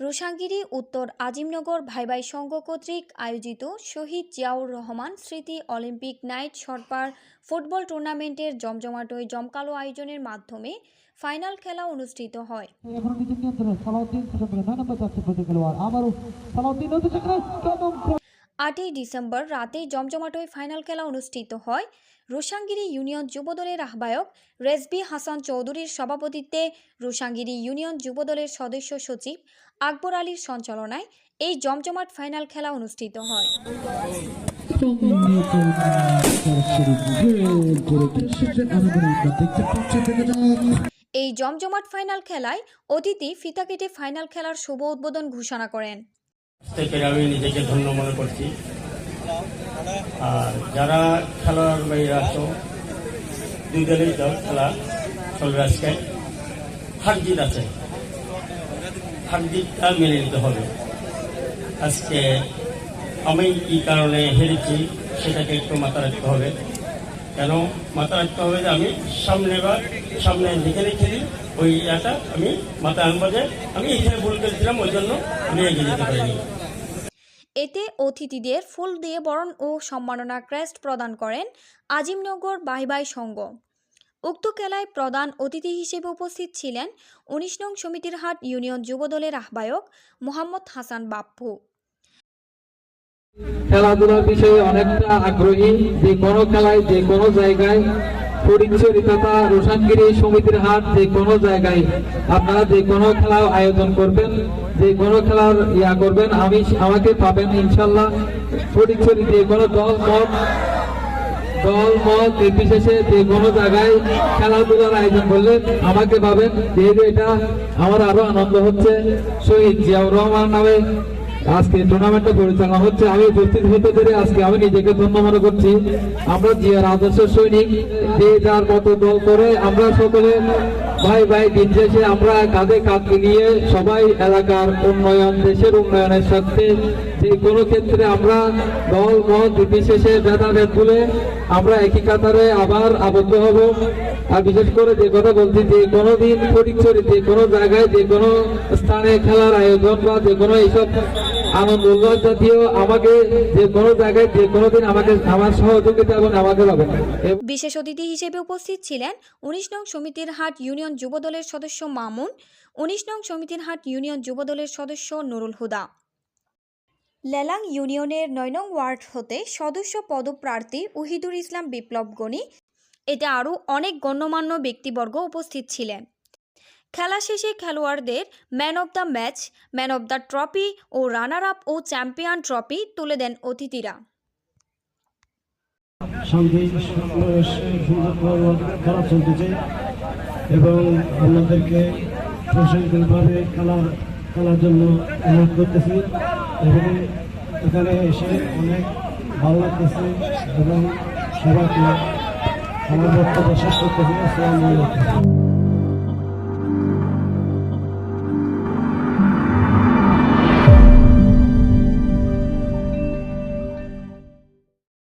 রোসাঙ্গিরি উত্তর আজিমনগর ভাইবাই সংঘ কর্তৃক আয়োজিত শহীদ জিয়াউর রহমান স্মৃতি অলিম্পিক নাইট শর্পার ফুটবল টুর্নামেন্টের জমজমাটই জমকালো আয়োজনের মাধ্যমে ফাইনাল খেলা অনুষ্ঠিত হয়। আটই ডিসেম্বর রাতে জমজমাটই ফাইনাল খেলা অনুষ্ঠিত হয়। রোসাঙ্গিরি ইউনিয়ন যুবদলের আহ্বায়ক রেজবি হাসান চৌধুরীর সভাপতিত্বে রোসাঙ্গিরি ইউনিয়ন যুবদলের সদস্য সচিব আকবর আলীর সঞ্চালনায় এই জমজমাট ফাইনাল খেলা অনুষ্ঠিত হয়। এই জমজমাট ফাইনাল খেলায় অতিথি ফিতা কেটে ফাইনাল খেলার শুভ উদ্বোধন ঘোষণা করেন। আমি নিজেকে ধন্য মনে করছি। আর যারা খেলোয়াড় বাইরে আছো, দুই দলেই দল খেলা চলবে আজকে। হার জিত আছে। হার জিতটা মেনে নিতে হবে। আজকে আমি কি কারণে হেরেছি, সেটাকে একটু মাথা রাখতে হবে। কেন মাথা রাখতে হবে যে আমি সামনে বা সামনে যেখানে খেলি ওই ইয়াটা আমি মাথা আনব যে আমি এখানে ভুল করেছিলাম, ওই জন্য আমি এগিয়ে যেতে পারিনি। এতে অতিথিদের ফুল দিয়ে বরণ ও সম্মাননা ক্রেস্ট প্রদান করেন আজিমনগর বাহিবাই সংঘ। উক্ত খেলায় প্রধান অতিথি হিসেবে উপস্থিত ছিলেন উনিশ নং সমিতির হাট ইউনিয়ন যুবদলের আহ্বায়ক মোহাম্মদ হাসান বাপ্পু। খেলাধুলার বিষয়ে অনেকটা আগ্রহী। যে কোনো খেলায়, যে কোনো জায়গায় তথা রোশানগিরি সমিতির হাট যে কোনো জায়গায়। আপনারা যে কোনো খেলা আয়োজন করবেন, যে কোনো খেলার ইয়া করবেন, আমি, আমাকে পাবেন ইনশাল্লাহ। ফটিকছড়ি যে কোনো দল, মত দল, মত নির্বিশেষে যে কোনো জায়গায় খেলাধুলার আয়োজন করলেন আমাকে পাবেন। যেহেতু এটা আমার আরও আনন্দ হচ্ছে, শহীদ জিয়াউর রহমান নামে আজকে টুর্নামেন্টটা পরিচালনা হচ্ছে। আমি উপস্থিত হতে পেরে আজকে আমি নিজেকে ধন্য মনে করছি। আমরা জিয়ার আদর্শ সৈনিক, যে যার মতো দল করে আমরা সকলে ভাই ভাই, দিন শেষে আমরা কাঁধে কাঁধ নিয়ে সবাই এলাকার উন্নয়ন, দেশের উন্নয়নের সাথে যে কোনো ক্ষেত্রে আমরা দল, মত, নির্বিশেষে ভেদাভেদ ভুলে আমরা একই কাতারে আবার আবদ্ধ হব। আর বিশেষ করে যে কথা বলছি, যে কোনো দিন ফটিকছড়ি কোনো জায়গায়, যে কোনো স্থানে খেলার আয়োজন বা যে কোনো এইসব আনন্দ উল্লাস জাতীয় আমাকে যে কোনো জায়গায়, যে কোনো দিন আমাকে আমার সহযোগিতা এবং আমাকে পাবেন বিশেষ অতিথি হিসেবে উপস্থিত ছিলেন উনিশ নং সমিতির হাট ইউনিয়ন যুবদলের সদস্য মামুন, উনিশ নং সমিতির হাট ইউনিয়ন যুবদলের সদস্য নুরুল হুদা। লেলাং ইউনিয়নের নয় নং ওয়ার্ড হতে সদস্য পদপ্রার্থী উহিদুর ইসলাম বিপ্লব গণি এতে আরও অনেক গণ্যমান্য ব্যক্তিবর্গ উপস্থিত ছিলেন। খেলা শেষে খেলোয়াড়দের man of the match man of the trophy O runner up ও চ্যাম্পিয়ন ট্রফি তুলে দেন অতিথিরা। এবং আপনাদেরকে খেলার জন্য অনুরোধ করতেছি। এবং এখানে এসে অনেক ভালো লাগতেছে এবং সবাইকে আমার বক্তব্য শেষ করতেছি। আসসালামু আলাইকুম।